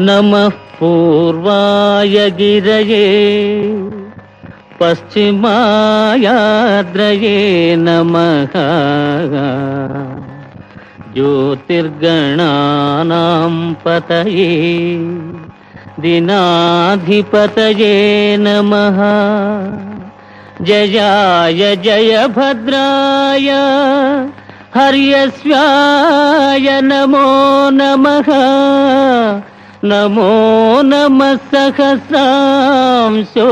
నమః పూర్వాయ గిరయే పశ్చిమాయాద్రయే నమ జ్యోతిర్గణానాం పతయే దినాధిపతయే నమ జయాయ జయ భద్రాయ హర్యస్వాయ నమో నమ నమో నమ సహస్రాంశో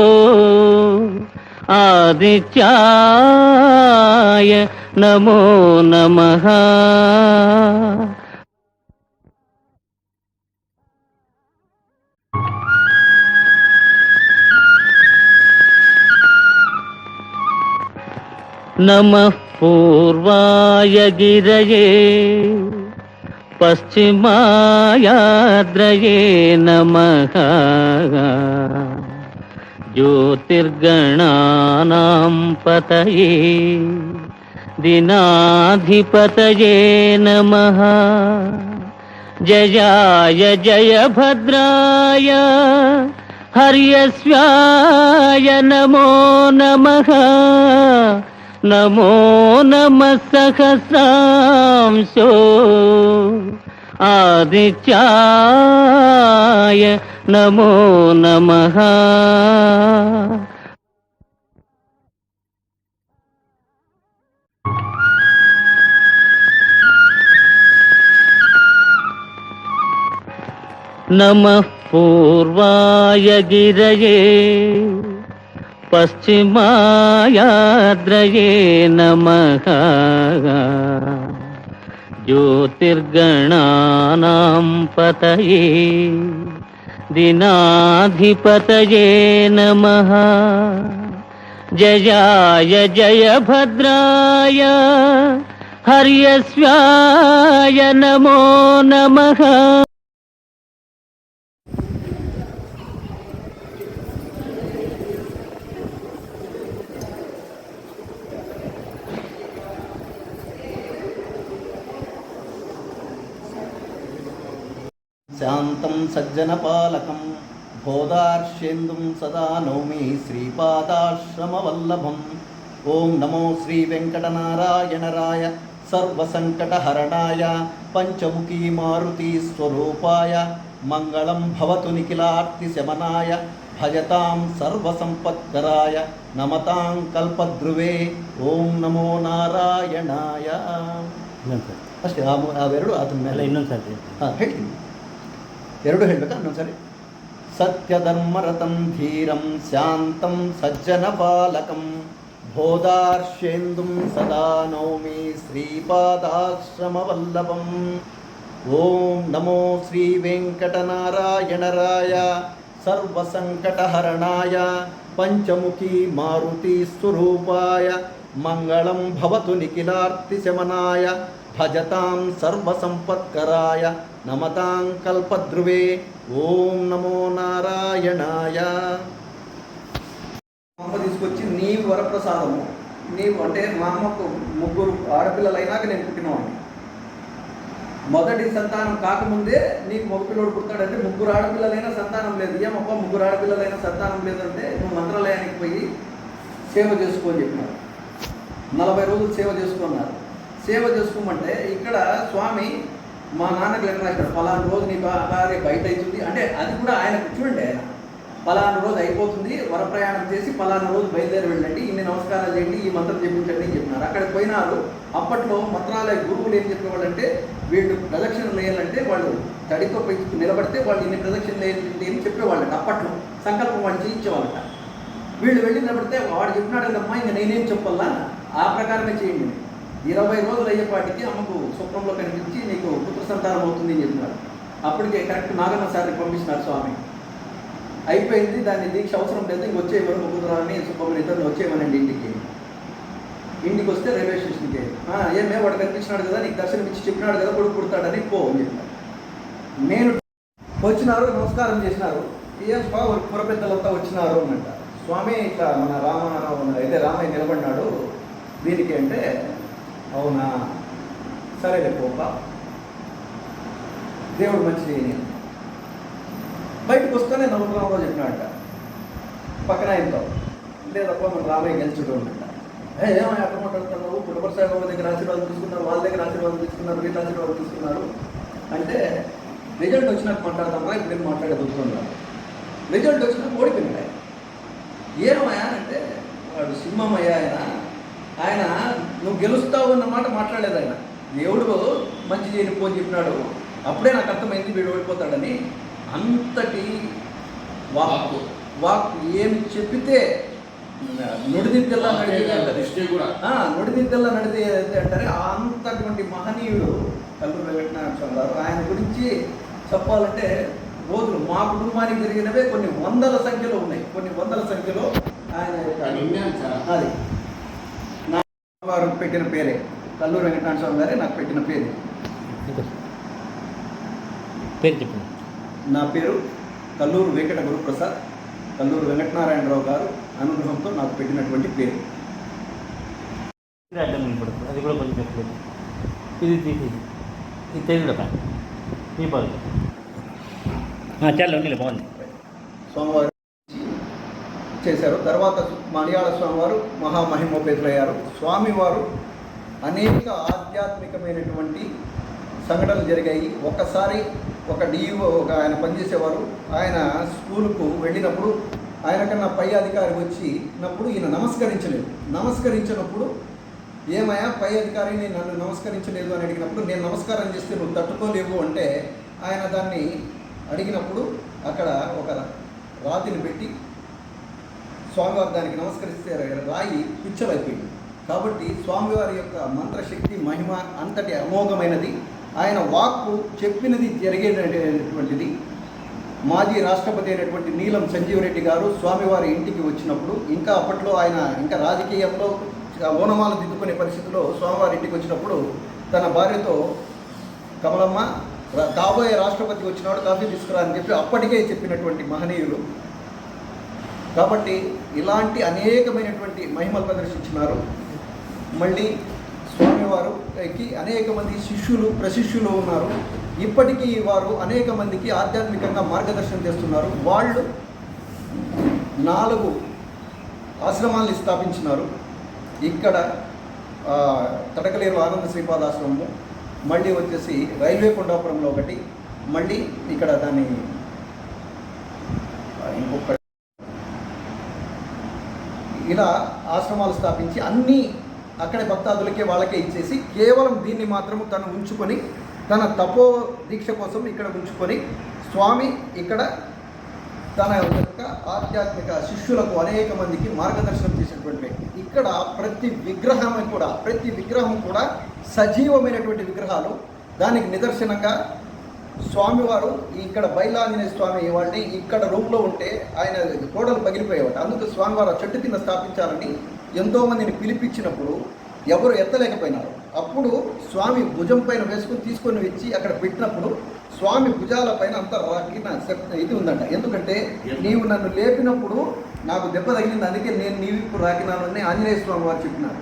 ఆదిత్యాయ నమో నమ. నమ పూర్వాయ గిరయే. పశ్చిమాయాద్రయే నమ జ్యోతిర్గణానాం పతయే దినాధిపతయే నమ జయాయ జయ భద్రాయ హర్యస్వాయ నమో నమ నమో నమ సహస్రాంశో ఆదిత్యాయ నమో నమ. నమ పూర్వాయ గిరయే. పశ్చిమాయాద్రయే నమ జ్యోతిర్గణానాం పతయే దినాధిపతయే నమ జయాయ జయ భద్రాయ హర్యస్వాయ నమో నమ శాంతం సజ్జనపాలకం బోధార్ష్యేందుం సదా నౌమి శ్రీపాదాశ్రమవల్లభం ఓం నమో శ్రీ వెంకటనారాయణరాయ సర్వసంకటహరణాయ పంచముఖీ మారుతి స్వరూపాయ మంగళం భవతు నిఖిలార్తి శమనాయ భజతాం సర్వసంపత్కరాయ నమతాం కల్పధ్రువే ఓం నమో ನಾರಾಯಣಾಯ ಇನ್ನೊಂದು ಸರಿ ಅಷ್ಟೇ ಆ ಮೂ- ಅವೆರಡು ಅದ್ರ ಅಲ್ಲ ಮೇಲೆ ಇನ್ನೊಂದು ಸರಿ ಹಾಂ ಹೇಳ್ತೀನಿ ಎರಡು ಹೇಳ್ಬೇಕಾ ಇನ್ನೊಂದ್ಸರಿ ಸತ್ಯಧರ್ಮರತಂ ಧೀರಂ ಶಾಂತಂ ಸಜ್ಜನ ಪಾಲಕಂ ಬೋಧಾರ್ಷೇಂದುಂ ಸದಾ ನೌಮಿ ಶ್ರೀಪಾದಾಶ್ರಮವಲ್ಲಭಂ ಓಂ ನಮೋ ಶ್ರೀ ವೆಂಕಟನಾರಾಯಣರಾಯ ಸರ್ವಸಂಕಟಹರಣಾಯ ಪಂಚಮುಖಿ ಮಾರುತಿ ಸ್ವರೂಪಾಯ ಮಂಗಳಂ ಭವತು ನಿಖಿಲಾರ್ತಿಶಮನಾಯ ಭಜತಾಂ ಸರ್ವಸಂಪತ್ಕರಾಯ నమతాంకల్పద్రువే ఓం నమో నారాయణాయ అమ్మ తీసుకొచ్చి నీ వరప్రసాదము. నీవు అంటే మా అమ్మకు ముగ్గురు ఆడపిల్లలైనాక నేను పుట్టినవాడిని. మొదటి సంతానం కాకముందే నీకు మగపిల్లడు పుడతాడంటే ముగ్గురు ఆడపిల్లలైనా సంతానం లేదు. ఏమప్ప ముగ్గురు ఆడపిల్లలైనా సంతానం లేదంటే నువ్వు మంత్రాలయానికి పోయి సేవ చేసుకో అని చెప్పినారు నలభై రోజులు సేవ చేసుకున్నారు సేవ చేసుకోమంటే ఇక్కడ స్వామి మా నాన్నకి లెక్క రాశాడు పలానా రోజు నీ భా- భార్య బయట అవుతుంది అంటే అది కూడా ఆయన చూడండి ఆయన. పలానా రోజు అయిపోతుంది వరప్రయాణం చేసి పలానా రోజు బయలుదేరి వెళ్ళండి ఇన్ని నమస్కారాలు చేయండి ఈ మంత్రం చెప్పించండి అని చెప్పినారు. అక్కడికి పోయినారు. అప్పట్లో మంత్రాలయ గురువులు ఏం చెప్పేవాళ్ళు అంటే వీళ్ళు ప్రదక్షిణలు వేయాలంటే వాళ్ళు తడితో నిలబడితే వాళ్ళు ఇన్ని ప్రదక్షిణలు వేయాలంటే అని చెప్పేవాళ్ళట. అప్పట్లో సంకల్పం వాళ్ళు చేయించేవాళ్ళట. వీళ్ళు వెళ్ళి నిలబడితే వాడు చెప్పినాడు కదమ్మా ఇంకా నేనేం చెప్పాలా? ఆ ప్రకారమే చేయండి. ఇరవై రోజులు అయ్యేపాటికి అమ్మకు స్వప్నంలో కనిపించి నీకు పుత్ర సంతానం అవుతుంది అని చెప్పినాడు అప్పటికే కరెక్ట్ నాగన్న సార్ని పంపించినారు స్వామి. అయిపోయింది దాన్ని దీక్ష అవసరం లేదు ఇంక వచ్చేయమని ముగ్గురాని సుబ్బమ్మని ఇద్దరు వచ్చేయమనండి ఇంటికి. ఇంటికి వస్తే రైల్వే స్టేషన్కి. "ఆ, ఏమే వాడు కనిపించినాడు కదా నీకు దర్శనం ఇచ్చి చెప్పినాడు కదా కొడుకు పుడతాడని పో అని చెప్పారు. నేను వచ్చినారు నమస్కారం చేసినారు. ఏం స్వా పుర పెద్దలంతా వచ్చినారు అన్నట్ట స్వామి ఇట్లా మన రామ అయితే రామయ్య నిలబడినాడు. దీనికి అంటే అవునా? సరేలే పోప. దేవుడు మంచి చేయని బయటకు వస్తేనే నమ్మకంలో చెప్పినాడట. పక్కన ఆయనతో లేదప్ప మన రామయ్య గెలిచుడు ఉంటాడ ఏమై అక్కడ మాట్లాడుతున్నావు పుట్టపరసాగ దగ్గర ఆశీర్వాదం తీసుకున్నారు వాళ్ళ దగ్గర ఆశీర్వాదం తీసుకున్నారు వీళ్ళ ఆశీర్వాదం తీసుకున్నారు. అంటే రిజల్ట్ వచ్చినాక మాట్లాడదామా ఇప్పుడు నేను మాట్లాడగలుగుతున్నాను రిజల్ట్ వచ్చినాక ఓడిపోయినాడు ఏమయ్యా అంటే వాడు సింహమయ్య ఆయన. నువ్వు గెలుస్తావు అన్నమాట మాట్లాడలేదు ఆయన. దేవుడు మంచి చేయని పోని చెప్పినాడు. అప్పుడే నాకు అర్థమైంది వీడు ఓడిపోతాడని. అంతటి వాక్కు. వాక్కు ఏమి చెప్పితే నుడిదిద్దెల్లా హిస్టరీ కూడా. నుడిదిద్దెల్లా నడిచేది అంటారే. అంతటువంటి మహనీయుడు కల్లూరు వెంకటనారాయణ గారు. ఆయన గురించి చెప్పాలంటే రోజులు మా కుటుంబానికి జరిగినవే కొన్ని వందల సంఖ్యలో ఉన్నాయి. కొన్ని వందల సంఖ్యలో ఆయన అది విన్నాను సార్ అది నా వారు పెట్టిన పేరే. కల్లూరు వెంకటనారాయణ స్వామి గారే నాకు పెట్టిన పేరు. పేరు చెప్పండి. నా పేరు కల్లూరు వెంకట గురుప్రసాద్. కల్లూరు వెంకటనారాయణరావు గారు అనుగ్రహంతో నాకు పెట్టినటువంటి పేరు. అడ్డం అది కూడా కొంచెం చెప్పలేదు ఇది తీసేది ఇది. తెలుగులో ఈ బాగుంది చాలా బాగుంది. స్వామివారు చేశారు. తర్వాత మలయాళ స్వామివారు మహామహిమోపేతులయ్యారు. స్వామివారు అనేక ఆధ్యాత్మికమైనటువంటి సంఘటనలు జరిగాయి. ఒకసారి ఒక డిఈఓ ఒక ఆయన పనిచేసేవారు. ఆయన స్కూలుకు వెళ్ళినప్పుడు ఆయన కన్నా పై అధికారి వచ్చినప్పుడు ఈయన నమస్కరించలేదు. నమస్కరించినప్పుడు ఏమయ్యా పై అధికారిని నన్ను నమస్కరించలేదు అని అడిగినప్పుడు నేను నమస్కారం చేస్తే నువ్వు తట్టుకోలేవు అంటే ఆయన దాన్ని అడిగినప్పుడు అక్కడ ఒక రాతిని పెట్టి స్వామివారి దానికి నమస్కరిస్తే రాయి పిచ్చలైపోయింది. కాబట్టి స్వామివారి యొక్క మంత్రశక్తి మహిమ అంతటి అమోఘమైనది. ఆయన వాక్కు చెప్పినది జరిగేటటువంటిది. మాజీ రాష్ట్రపతి అయినటువంటి నీలం సంజీవ్ రెడ్డి గారు స్వామివారి ఇంటికి వచ్చినప్పుడు ఇంకా అప్పట్లో ఆయన ఇంకా రాజకీయంలో ఓనమాలు దిద్దుకునే పరిస్థితిలో స్వామివారి ఇంటికి వచ్చినప్పుడు తన భార్యతో కమలమ్మ కాబోయే రాష్ట్రపతి వచ్చినాడు కాఫీ తీసుకురా అని చెప్పి అప్పటికే చెప్పినటువంటి మహనీయులు కాబట్టి ఇలాంటి అనేకమైనటువంటి మహిమలు ప్రదర్శించినారు. మళ్ళీ స్వామివారుకి అనేక మంది శిష్యులు ప్రశిష్యులు ఉన్నారు. ఇప్పటికీ వారు అనేక మందికి ఆధ్యాత్మికంగా మార్గదర్శనం చేస్తున్నారు. వాళ్ళు నాలుగు ఆశ్రమాల్ని స్థాపించినారు. ఇక్కడ తడకలేరు ఆనంద శ్రీపాద ఆశ్రమము మళ్ళీ వచ్చేసి రైల్వే కొండాపురంలో ఒకటి మళ్ళీ ఇక్కడ దాన్ని ఇంకొక ఇలా ఆశ్రమాలు స్థాపించి అన్నీ అక్కడే భక్తాదులకే వాళ్ళకే ఇచ్చేసి కేవలం దీన్ని మాత్రము తను ఉంచుకొని తన తపో దీక్ష కోసం ఇక్కడ ఉంచుకొని స్వామి ఇక్కడ తన యొక్క ఆధ్యాత్మిక శిష్యులకు అనేక మందికి మార్గదర్శనం చేసినటువంటి వ్యక్తి. ఇక్కడ ప్రతి విగ్రహం కూడా ప్రతి విగ్రహం కూడా సజీవమైనటువంటి విగ్రహాలు. దానికి నిదర్శనంగా స్వామివారు ఇక్కడ బైలాంజనేయ స్వామి వాడిని ఇక్కడ రూమ్లో ఉంటే ఆయన కోడలు పగిలిపోయేవాడు. అందుకు స్వామివారు ఆ చెట్టు కింద స్థాపించాలని ఎంతోమందిని పిలిపించినప్పుడు ఎవరు ఎత్తలేకపోయినారు. అప్పుడు స్వామి భుజం పైన వేసుకుని తీసుకొని వచ్చి అక్కడ పెట్టినప్పుడు స్వామి భుజాల పైన అంత రాకిన ఇది ఉందంట. ఎందుకంటే నీవు నన్ను లేపినప్పుడు నాకు దెబ్బ తగిలింది. అందుకే నేను నీవు ఇప్పుడు రాకినానని ఆంజనేయ స్వామి వారు చెప్పినారు.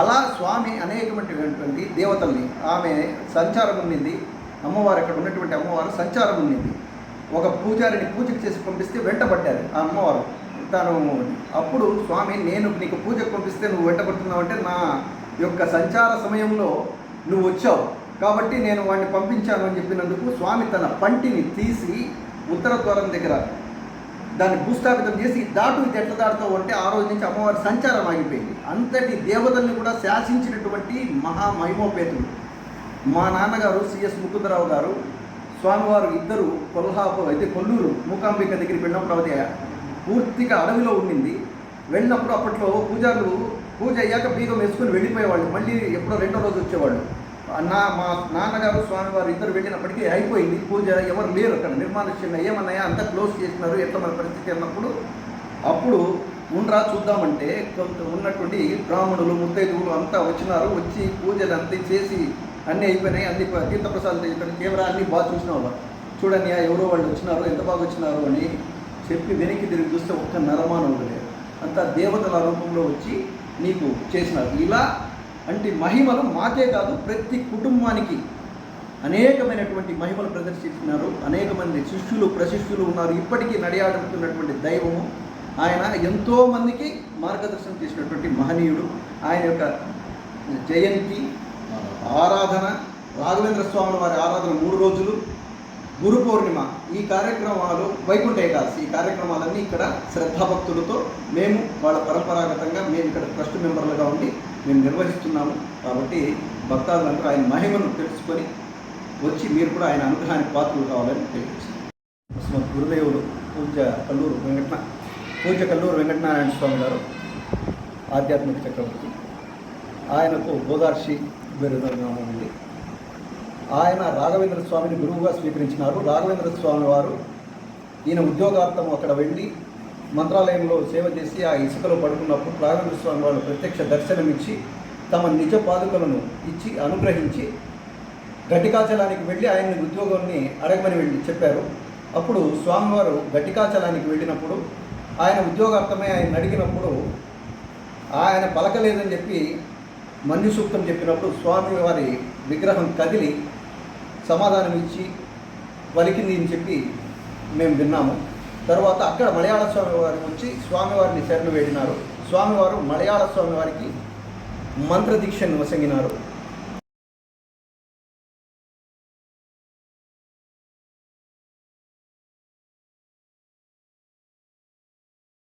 అలా స్వామి అనేకమైనటువంటి దేవతల్ని ఆమె సంచారం ఉండింది అమ్మవారు అక్కడ ఉన్నటువంటి అమ్మవారు సంచారం ఉండింది ఒక పూజారిని పూజకు చేసి పంపిస్తే వెంటబడ్డారు ఆ అమ్మవారు. తాను అప్పుడు స్వామి నేను నీకు పూజకు పంపిస్తే నువ్వు వెంటబడుతున్నావు అంటే నా యొక్క సంచార సమయంలో నువ్వు వచ్చావు. కాబట్టి నేను వాడిని పంపించాను అని చెప్పినందుకు స్వామి తన పంటిని తీసి ఉత్తర ద్వారం దగ్గర దాన్ని భూస్థాపితం చేసి దాటు ఇది ఎట్లా దాటుతావు? అంటే ఆ రోజు నుంచి అమ్మవారి సంచారం ఆగిపోయింది. అంతటి దేవతల్ని కూడా శాసించినటువంటి మహామహిమోపేతుడు మా నాన్నగారు సిఎస్ ముకుందరావు గారు స్వామివారు ఇద్దరు కొల్హాపు అయితే కొల్లూరు మూకాంబిక దగ్గరికి వెళ్ళినప్పుడు అవతి పూర్తిగా అడవిలో ఉండింది. వెళ్ళినప్పుడు అప్పట్లో పూజారులు పూజ అయ్యాక బీగం వేసుకుని వెళ్ళిపోయేవాళ్ళు. మళ్ళీ ఎప్పుడో రెండో రోజు వచ్చేవాళ్ళు. నా మా నాన్నగారు స్వామివారు ఇద్దరు వెళ్ళినప్పటికీ అయిపోయింది. పూజ ఎవరు లేరు అక్కడ. నిర్మానుష్యంగా ఏమన్నాయా అంతా క్లోజ్ చేసినారు ఎట్లా మన పరిస్థితి అన్నప్పుడు అప్పుడు ఉండ్రా చూద్దామంటే కొంత ఉన్నటువంటి బ్రాహ్మణులు ముత్తైదువులు అంతా వచ్చినారు. వచ్చి పూజలు అంతా చేసి అన్నీ అయిపోయినాయి అన్ని ప- తీర్థప్రసాదాలు ఇక్కడ తీవ్ర అన్ని బాగా చూసిన వాళ్ళు చూడండి ఎవరో వాళ్ళు వచ్చినారు ఎంత బాగా వచ్చినారు అని చెప్పి వెనక్కి తిరిగి చూస్తే ఒక్క నరమానం లేదు అంతా దేవతల రూపంలో వచ్చి నీకు చేసినారు. ఇలా అంటే మహిమలు మాకే కాదు ప్రతి కుటుంబానికి అనేకమైనటువంటి మహిమలు ప్రదర్శిస్తున్నారు. అనేక మంది శిష్యులు ప్రశిష్యులు ఉన్నారు. ఇప్పటికీ నడియాడుతున్నటువంటి దైవము ఆయన ఎంతో మందికి మార్గదర్శనం చేసినటువంటి మహనీయుడు. ఆయన యొక్క జయంతి ఆరాధన రాఘవేంద్ర స్వాముల వారి ఆరాధన మూడు రోజులు గురు పౌర్ణిమ ఈ కార్యక్రమాలు వైకుంఠ ఏకాదశి ఈ కార్యక్రమాలన్నీ ఇక్కడ శ్రద్ధాభక్తులతో మేము వాళ్ళ పరంపరాగతంగా మేము ఇక్కడ ట్రస్ట్ మెంబర్లుగా ఉండి మేము నిర్వహిస్తున్నాము. కాబట్టి భక్తాదులందరూ ఆయన మహిమను తెలుసుకొని వచ్చి మీరు కూడా ఆయన అనుగ్రహానికి పాత్రలు కావాలని తెలియజేస్తున్నాం గురుదేవుడు పూజ కల్లూరు వెంకట పూజ కల్లూరు వెంకటనారాయణ స్వామి గారు ఆధ్యాత్మిక చక్రవర్తి. ఆయనకు గోదార్షి బిరుదనామం ఉంది ఆయన రాఘవేంద్ర స్వామిని గురువుగా స్వీకరించినారు. రాఘవేంద్ర స్వామి వారు ఈయన ఉద్యోగార్థం అక్కడ వెళ్ళి మంత్రాలయంలో సేవ చేసి ఆ ఇసుకలో పడుకున్నప్పుడు రాఘవేంద్ర స్వామి వారు ప్రత్యక్ష దర్శనమిచ్చి తమ నిజ పాదుకలను ఇచ్చి అనుగ్రహించి గట్టికాచలానికి వెళ్ళి ఆయన ఉద్యోగాన్ని అడగమని వెళ్ళి చెప్పారు. అప్పుడు స్వామివారు గట్టికాచలానికి వెళ్ళినప్పుడు ఆయన ఉద్యోగార్థమై ఆయన అడిగినప్పుడు ఆయన పలకలేదని చెప్పి మన్యు సూక్తం చెప్పినప్పుడు స్వామివారి విగ్రహం కదిలి సమాధానం ఇచ్చి పలికింది అని చెప్పి మేము విన్నాము. తర్వాత అక్కడ మలయాళ స్వామి వారికి వచ్చి స్వామివారిని శరణు వేడినారు. స్వామివారు మలయాళ స్వామి వారికి మంత్రదీక్షను వసంగినారు.